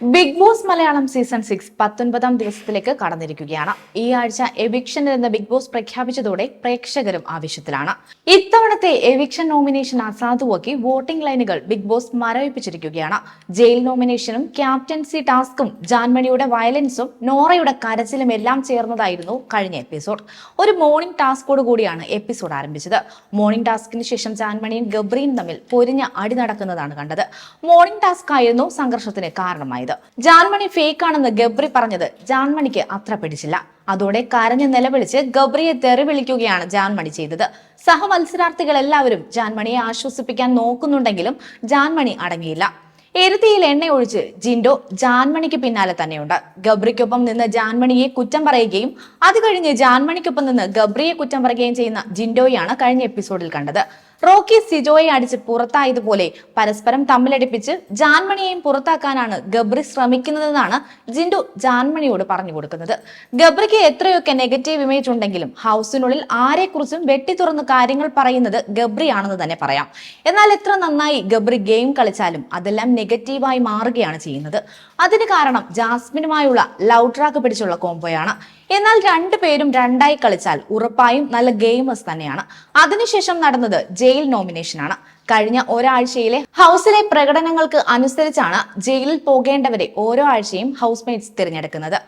Big boss Malayalam season six പത്തൊൻപതാം ദിവസത്തിലേക്ക് കടന്നിരിക്കുകയാണ്. ഈ ആഴ്ച എവിക്ഷൻ എന്ന ബിഗ് ബോസ് പ്രഖ്യാപിച്ചതോടെ പ്രേക്ഷകരും ആവശ്യത്തിലാണ് ഇത്തവണത്തെ എവിക്ഷൻ നോമിനേഷൻ അസാധുവാക്കി വോട്ടിംഗ് ലൈനുകൾ ബിഗ് ബോസ് മരവിപ്പിച്ചിരിക്കുകയാണ്. ജയിൽ നോമിനേഷനും ക്യാപ്റ്റൻസി ടാസ്കും ജാൻമണിയുടെ വയലൻസും നോറയുടെ കരച്ചിലും എല്ലാം ചേർന്നതായിരുന്നു കഴിഞ്ഞ എപ്പിസോഡ്. ഒരു മോർണിംഗ് ടാസ്കോട് കൂടിയാണ് എപ്പിസോഡ് ആരംഭിച്ചത്. മോർണിംഗ് ടാസ്കിന് ശേഷം ജാൻമണിയും ഗബ്രിയും തമ്മിൽ പൊരിഞ്ഞ അടി നടക്കുന്നതാണ് കണ്ടത്. മോർണിംഗ് ടാസ്ക് ആയിരുന്നു സംഘർഷത്തിന് കാരണമായത്. ജാൻമണി ഫേക്ക് ആണെന്ന് ഗബ്രി പറഞ്ഞത്. ജാൻമണിക്ക് അത്ര പിടിച്ചില്ല. അതോടെ കരഞ്ഞു നിലവിളിച്ച് ഗബ്രിയെ തെറി വിളിക്കുകയാണ് ജാൻമണി ചെയ്തത്. സഹമത്സരാർത്ഥികൾ എല്ലാവരും ജാൻമണിയെ ആശ്വസിപ്പിക്കാൻ നോക്കുന്നുണ്ടെങ്കിലും ജാൻമണി അടങ്ങിയില്ല. എരുതിയിൽ എണ്ണ ഒഴിച്ച് ജിൻഡോ ജാൻമണിക്ക് പിന്നാലെ തന്നെയുണ്ട്. ഗബ്രിക്കൊപ്പം നിന്ന് ജാൻമണിയെ കുറ്റം പറയുകയും അത് കഴിഞ്ഞ് ജാൻമണിക്കൊപ്പം നിന്ന് ഗബ്രിയെ കുറ്റം പറയുകയും ചെയ്യുന്ന ജിൻഡോയാണ് കഴിഞ്ഞ എപ്പിസോഡിൽ കണ്ടത്. റോക്കി സിജോയെ അടിച്ച് പുറത്തായതുപോലെ പരസ്പരം തമ്മിലടിപ്പിച്ച് ജാൻമണിയെയും പുറത്താക്കാനാണ് ഗബ്രി ശ്രമിക്കുന്നതെന്നാണ് ജിൻഡു ജാൻമണിയോട് പറഞ്ഞു കൊടുക്കുന്നത്. ഗബ്രിക്ക് എത്രയൊക്കെ നെഗറ്റീവ് ഇമേജ് ഉണ്ടെങ്കിലും ഹൗസിനുള്ളിൽ ആരെക്കുറിച്ചും വെട്ടി തുറന്ന് കാര്യങ്ങൾ പറയുന്നത് ഗബ്രിയാണെന്ന് തന്നെ പറയാം. എന്നാൽ എത്ര നന്നായി ഗബ്രി ഗെയിം കളിച്ചാലും അതെല്ലാം നെഗറ്റീവായി മാറുകയാണ് ചെയ്യുന്നത്. അതിന് കാരണം ജാസ്മിനുമായുള്ള ലവ് ട്രാക്ക് പിടിച്ചുള്ള കോംബോയാണ്. എന്നാൽ രണ്ടു പേരും രണ്ടായി കളിച്ചാൽ ഉറപ്പായും നല്ല ഗെയിമേഴ്സ് തന്നെയാണ്. അതിനുശേഷം നടന്നത് ജയിൽ നോമിനേഷനാണ്. കഴിഞ്ഞ ഒരാഴ്ചയിലെ ഹൗസിലെ പ്രകടനങ്ങൾക്ക് അനുസരിച്ചാണ് ജയിലിൽ പോകേണ്ടവരെ ഓരോ ആഴ്ചയും ഹൗസ് മേറ്റ്സ് തിരഞ്ഞെടുക്കുന്നത്.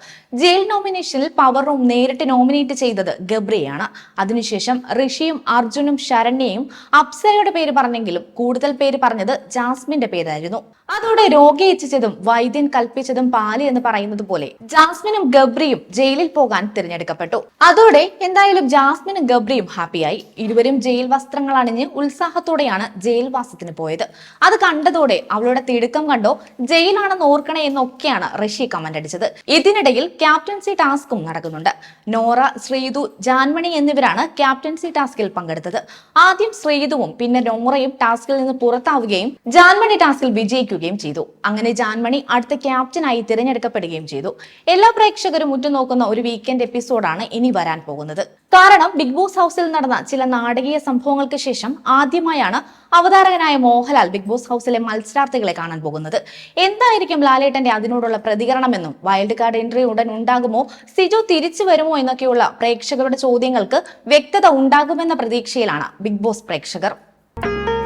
ജയിൽ നോമിനേഷനിൽ പവർ റൂം നേരിട്ട് നോമിനേറ്റ് ചെയ്തത് ഗബ്രിയാണ് അതിനുശേഷം ഋഷിയും അർജുനും ശരണ്യയും അപ്സരയുടെ പേര് പറഞ്ഞെങ്കിലും കൂടുതൽ പേര് പറഞ്ഞത് ജാസ്മിന്റെ പേരായിരുന്നു. അതോടെ രോഗി എത്തിച്ചതും വൈദ്യൻ കൽപ്പിച്ചതും പാൽ എന്ന് പറയുന്നത് പോലെ ജാസ്മിനും ഗബ്രിയും ജയിലിൽ പോകാൻ തിരഞ്ഞെടുക്കപ്പെട്ടു. അതോടെ എന്തായാലും ജാസ്മിനും ഗബ്രിയും ഹാപ്പിയായി. ഇരുവരും ജയിൽ വസ്ത്രങ്ങൾ അണിഞ്ഞ് ഉത്സാഹത്തോടെയാണ് ജയിൽവാസത്തിന് പോയത്. അത് കണ്ടതോടെ അവളുടെ തിടുക്കം കണ്ടോ ജയിലാണെന്ന് ഓർക്കണേ എന്നൊക്കെയാണ് ഋഷി കമന്റ് അടിച്ചത്. ഇതിനിടയിൽ ക്യാപ്റ്റൻസി ടാസ്കും നടക്കുന്നുണ്ട്. നോറ ശ്രീതു ജാൻമണി എന്നിവരാണ് ക്യാപ്റ്റൻസി ടാസ്കിൽ പങ്കെടുത്തത്. ആദ്യം ശ്രീതുവും പിന്നെ നോറയും ടാസ്കിൽ നിന്ന് പുറത്താവുകയും ജാൻമണി ടാസ്കിൽ വിജയിക്കുകയും ചെയ്തു. അങ്ങനെ ജാൻമണി അടുത്ത ക്യാപ്റ്റനായി തിരഞ്ഞെടുക്കപ്പെടുകയും ചെയ്തു. എല്ലാ പ്രേക്ഷകരും ഉറ്റുനോക്കുന്ന ഒരു വീക്കെൻഡ് എപ്പിസോഡാണ് ഇനി വരാൻ പോകുന്നത്. കാരണം ബിഗ് ബോസ് ഹൗസിൽ നടന്ന ചില നാടകീയ സംഭവങ്ങൾക്ക് ശേഷം ആദ്യമായാണ് അവതാരകനായ മോഹൻലാൽ ബിഗ് ബോസ് ഹൗസിലെ മത്സരാർത്ഥികളെ കാണാൻ പോകുന്നത്. എന്തായിരിക്കും ലാലേട്ടന്റെ അതിനോടുള്ള പ്രതികരണമെന്നും വൈൽഡ് കാർഡ് എൻട്രി ഉടൻ ഉണ്ടാകുമോ? സിജു തിരിച്ചു വരുമോ എന്നൊക്കെയുള്ള പ്രേക്ഷകരുടെ ചോദ്യങ്ങൾക്ക് വ്യക്തത ഉണ്ടാകുമെന്ന പ്രതീക്ഷയിലാണ് ബിഗ് ബോസ് പ്രേക്ഷകർ.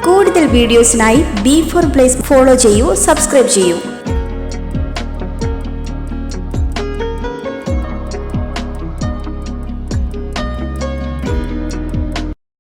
കൂടുതൽ വീഡിയോസിനായി ബി ഫോർ പ്ലേസ് ഫോളോ ചെയ്യൂ സബ്സ്ക്രൈബ് ചെയ്യൂ.